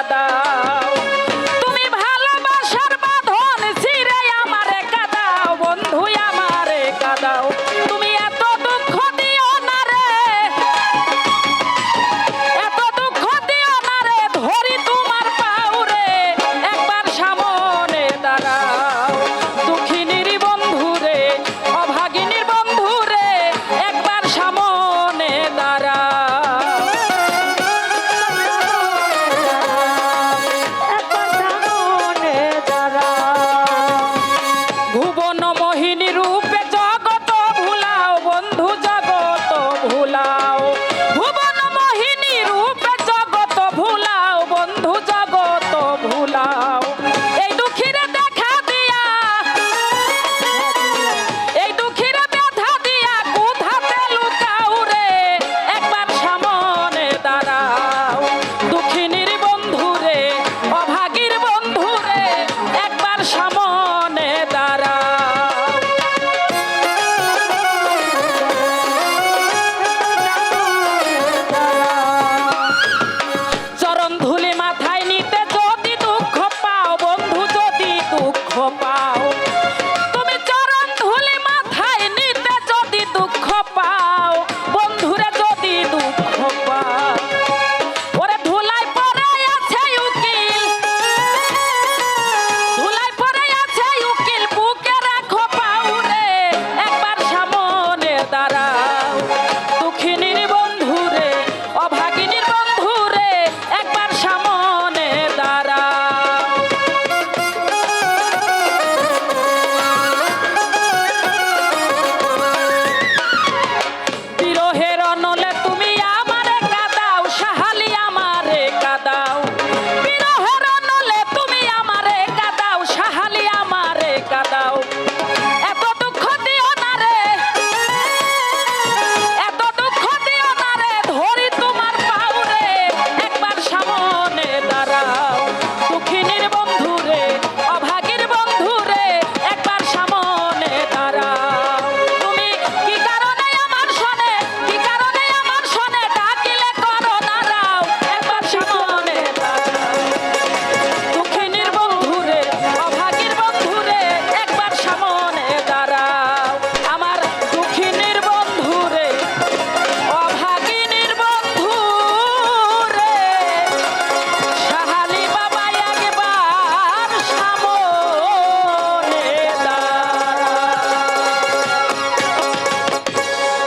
কাদাও তুমি ভালোবাসার বাঁধন ছিঁড়ে আমারে কাদাও বন্ধু আমারে কাদাও।